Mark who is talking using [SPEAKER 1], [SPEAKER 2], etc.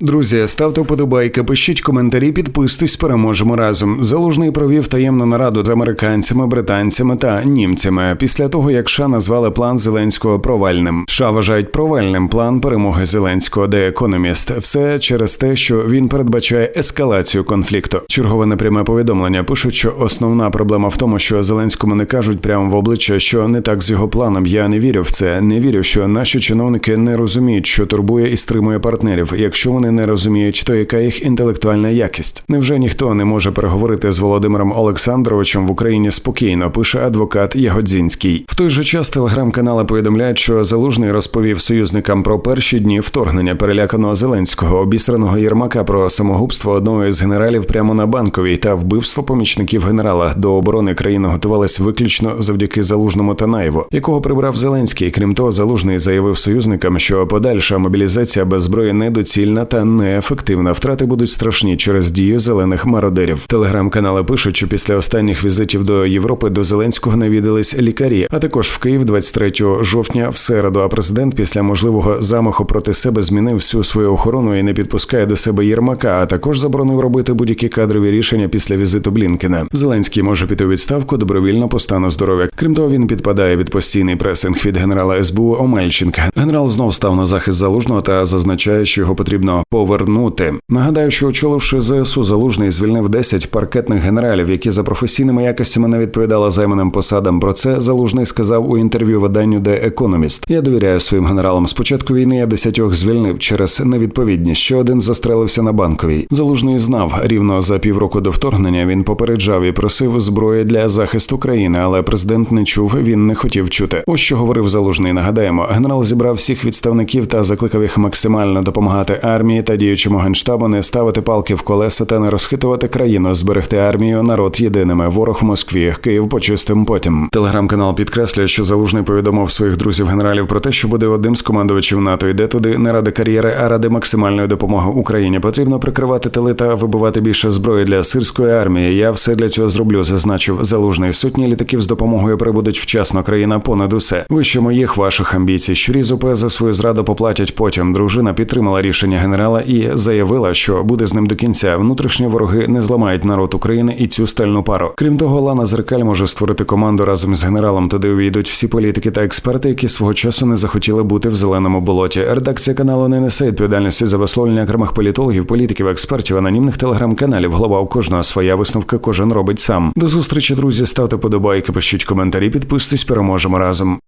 [SPEAKER 1] Друзі, ставте вподобайки, пишіть коментарі, підписуйтесь, переможемо разом. Залужний провів таємну нараду з американцями, британцями та німцями після того, як США назвали план Зеленського провальним. США вважають провальним план перемоги Зеленського, де економіст. Все через те, що він передбачає ескалацію конфлікту. Чергове непряме повідомлення пишуть, що основна проблема в тому, що Зеленському не кажуть прямо в обличчя, що не так з його планом. Я не вірю в це. Не вірю, що наші чиновники не розуміють, що турбує і стримує партнерів. Якщо вони не розуміють, то яка їх інтелектуальна якість? Невже ніхто не може переговорити з Володимиром Олександровичем в Україні спокійно? Пише адвокат Ягодзінський. В той же час телеграм-канали повідомляють, що залужний розповів союзникам про перші дні вторгнення переляканого Зеленського, обісраного Єрмака про самогубство одного із генералів прямо на банковій та вбивство помічників генерала до оборони країни готувались виключно завдяки залужному Танаєву, якого прибрав Зеленський. Крім того, залужний заявив союзникам, що подальша мобілізація без зброї недоцільна та неефективна. Втрати будуть страшні через дію зелених мародерів. Телеграм-канали пишуть, що після останніх візитів до Європи до Зеленського навідались лікарі, а також в Київ 23 жовтня в середу. А президент після можливого замаху проти себе змінив всю свою охорону і не підпускає до себе Єрмака, а також заборонив робити будь-які кадрові рішення після візиту Блінкена. Зеленський може піти у відставку добровільно по стану здоров'я. Крім того, він підпадає від постійний пресинг від генерала СБУ Омельченка. Генерал знов став на захист залужного та зазначає, що його потрібно повернути. Нагадаю, що очоливши ЗСУ, залужний звільнив 10 паркетних генералів, які за професійними якостями не відповідали займаним посадам. Про це залужний сказав у інтерв'ю виданню The Economist. Я довіряю своїм генералам. Спочатку війни я десятьох звільнив через невідповідність. Ще один застрелився на банковій. Залужний знав рівно за півроку до вторгнення. Він попереджав і просив зброї для захисту країни, але президент не чув. Він не хотів чути. Ось що говорив залужний. Нагадаємо, генерал зібрав всіх відставників та закликав їх максимально допомагати армії та діючому генштабу не ставити палки в колеса та не розхитувати країну, зберегти армію, народ єдиними. Ворог в Москві, Київ почистим потім. Телеграм-канал підкреслює, що залужний повідомив своїх друзів генералів про те, що буде одним з командувачів НАТО. Йде туди не ради кар'єри, а ради максимальної допомоги Україні. Потрібно прикривати тили та вибивати більше зброї для сирської армії. Я все для цього зроблю, зазначив залужний. Сотні літаків з допомогою прибудуть вчасно. Країна понад усе. Вище моїх ваших амбіцій. Щурі ЗУП за свою зраду поплатять потім. Дружина підтримала рішення генерала і заявила, що буде з ним до кінця. Внутрішні вороги не зламають народ України і цю стальну пару. Крім того, Лана Зеркаль може створити команду разом з генералом. Туди увійдуть всі політики та експерти, які свого часу не захотіли бути в зеленому болоті. Редакція каналу не несе відповідальності за висловлення окремих політологів, політиків, експертів, анонімних телеграм-каналів. Голова у кожного своя висновка кожен робить сам. До зустрічі, друзі. Ставте подобайки, пишіть коментарі, підписуйтесь, переможемо разом.